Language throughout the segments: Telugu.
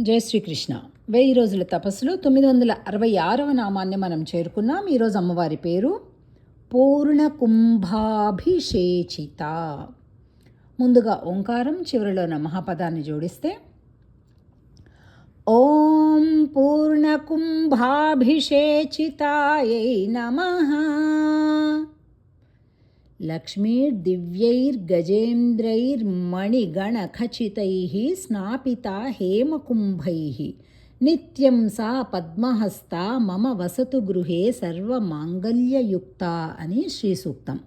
జై శ్రీకృష్ణ. వెయ్యి రోజుల తపస్సులో తొమ్మిది వందల అరవై ఆరవ నామాన్ని మనం చేరుకున్నాం. ఈరోజు అమ్మవారి పేరు పూర్ణ కుంభాభిషేచిత ముందుగా ఓంకారం చివరిలో మహాపదాన్ని జోడిస్తే ఓం పూర్ణ కుంభాభిషేచితాయై నమః. లక్ష్మీర్దివ్యైర్గజేంద్రైర్మణిగణఖచితైः స్నాపిత హేమకుంభైः. నిత్యం సా పద్మహస్త మమ వసతు గృహే సర్వమాంగల్యయుక్త అని శ్రీసూక్తం.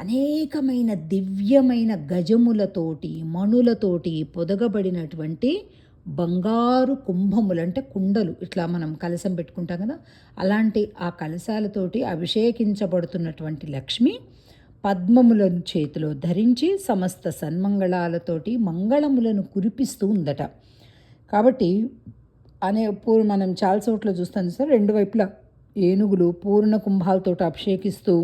అనేకమైన దివ్యమైన గజములతోటి మణులతోటి పొదగబడినటువంటి బంగారు కుంభములు అంటే కుండలు. ఇట్లా మనం కలసం పెట్టుకుంటాం కదా అలాంటి ఆ కలశాలతోటి అభిషేకించబడుతున్నటువంటి లక్ష్మి పద్మములను చేతిలో ధరించి సమస్త సన్మంగళాలతోటి మంగళములను కురిపిస్తూ ఉందట. కాబట్టి అనే పూర్ మనం చాలా చోట్ల చూస్తాం సార్ రెండు వైపులా ఏనుగులు పూర్ణ కుంభాలతో అభిషేకిస్తూ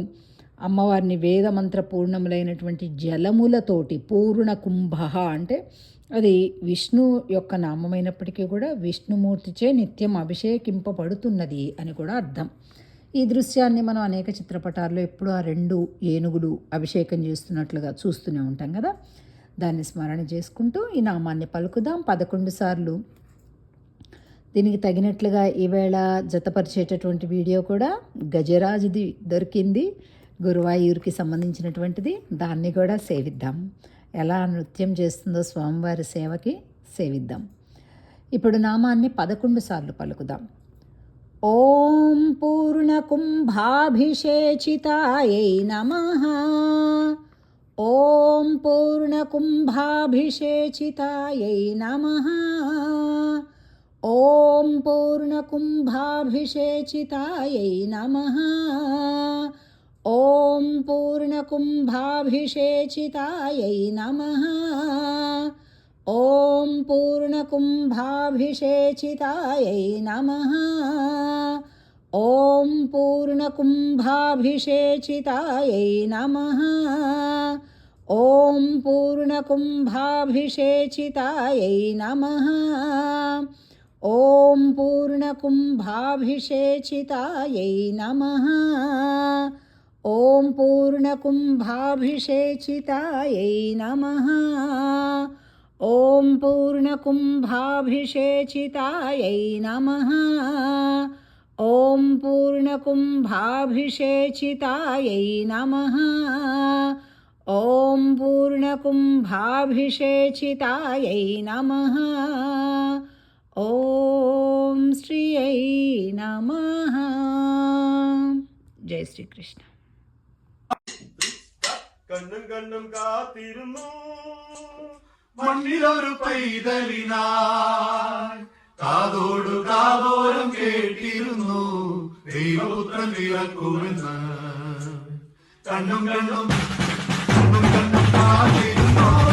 అమ్మవారిని వేదమంత్ర పూర్ణములైనటువంటి జలములతోటి పూర్ణ కుంభ అంటే అది విష్ణు యొక్క నామమైనప్పటికీ కూడా విష్ణుమూర్తిచే నిత్యం అభిషేకింపబడుతున్నది అని కూడా అర్థం. ఈ దృశ్యాన్ని మనం అనేక చిత్రపటాల్లో ఎప్పుడూ ఆ రెండు ఏనుగులు అభిషేకం చేస్తున్నట్లుగా చూస్తూనే ఉంటాం కదా? దాన్ని స్మరణ చేసుకుంటూ ఈ నామాన్ని పలుకుదాం. పదకొండు సార్లు. దీనికి తగినట్లుగా ఈవేళ జతపరిచేటటువంటి వీడియో కూడా గజరాజుది దొరికింది. గురువాయూర్కి సంబంధించినటువంటిది. దాన్ని కూడా సేవిద్దాం. ఎలా నృత్యం చేస్తుందో స్వామివారి సేవకి సేవిద్దాం. ఇప్పుడు నామాన్ని పదకొండు సార్లు పలుకుదాం. ॐ पूर्णकुम्भाभिषेचितायै नमः ॐ पूर्णकुम्भाभिषेचितायै नमः ॐ पूर्णकुम्भाभिषेचितायै नमः ॐ पूर्णकुम्भाभिषेचितायै नमः ॐ पूर्णकुम्भाभिषेचितायै नमः ॐ पूर्णकुम्भाभिषेचितायै नमः। ॐ पूर्णकुम्भाभिषेचितायै नमः। ॐ पूर्णकुम्भाभिषेचितायै नमः। ॐ पूर्णकुम्भाभिषेचितायै नमः। ॐ पूर्णकुम्भाभिषेचितायै नमः। ॐ पूर्णकुम्भाभिषेचितायै नमः। ॐ पूर्णकुम्भाभिषेचितायै नमः। ॐ श्रियै नमः। जय श्रीकृष्ण। கண்ணம் கண்ணம் காத்திருந்தோம் மண்ணில் ஒரு பெய்தலினாய் കാതോടു കാതോരം കേട്ടിരുന്നു. ദൈവപുത്രൻ പിറക്കുമെന്ന് കണ്ണും കണ്ണും കണ്ണും കണ്ണും കാത്തിരുന്നു?